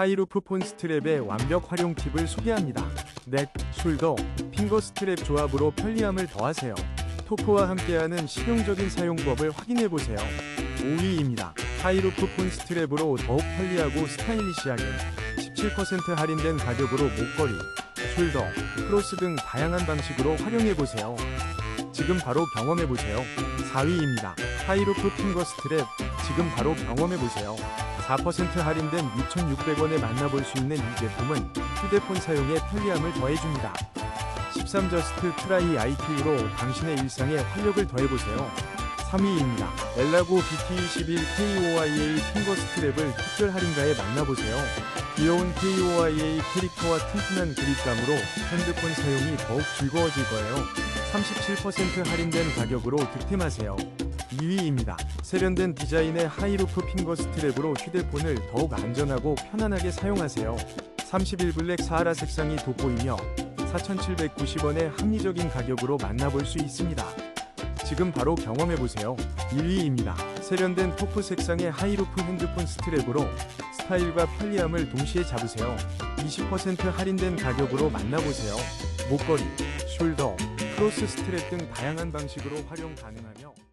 하이루프 폰 스트랩의 완벽 활용 팁을 소개합니다. 넥, 숄더, 핑거 스트랩 조합으로 편리함을 더하세요. 토프와 함께하는 실용적인 사용법을 확인해보세요. 5위입니다. 하이루프 폰 스트랩으로 더욱 편리하고 스타일리시하게 17% 할인된 가격으로 목걸이, 숄더, 크로스 등 다양한 방식으로 활용해보세요. 지금 바로 경험해보세요. 4위입니다. 하이루프 핑거 스트랩 지금 바로 경험해보세요. 4% 할인된 6,600원에 만나볼 수 있는 이 제품은 휴대폰 사용에 편리함을 더해줍니다. 13저스트 트라이 IT로 당신의 일상에 활력을 더해보세요. 3위입니다. 엘라고 BT21 KOIA 핑거 스트랩을 특별 할인가에 만나보세요. 귀여운 KOIA 캐릭터와 튼튼한 그립감으로 핸드폰 사용이 더욱 즐거워질 거예요. 37% 할인된 가격으로 득템하세요. 2위입니다. 세련된 디자인의 하이루프 핑거 스트랩으로 휴대폰을 더욱 안전하고 편안하게 사용하세요. 31 블랙 사하라 색상이 돋보이며 4,790원의 합리적인 가격으로 만나볼 수 있습니다. 지금 바로 경험해보세요. 1위입니다. 세련된 토프 색상의 하이루프 핸드폰 스트랩으로 스타일과 편리함을 동시에 잡으세요. 20% 할인된 가격으로 만나보세요. 목걸이, 숄더, 크로스 스트랩 등 다양한 방식으로 활용 가능하며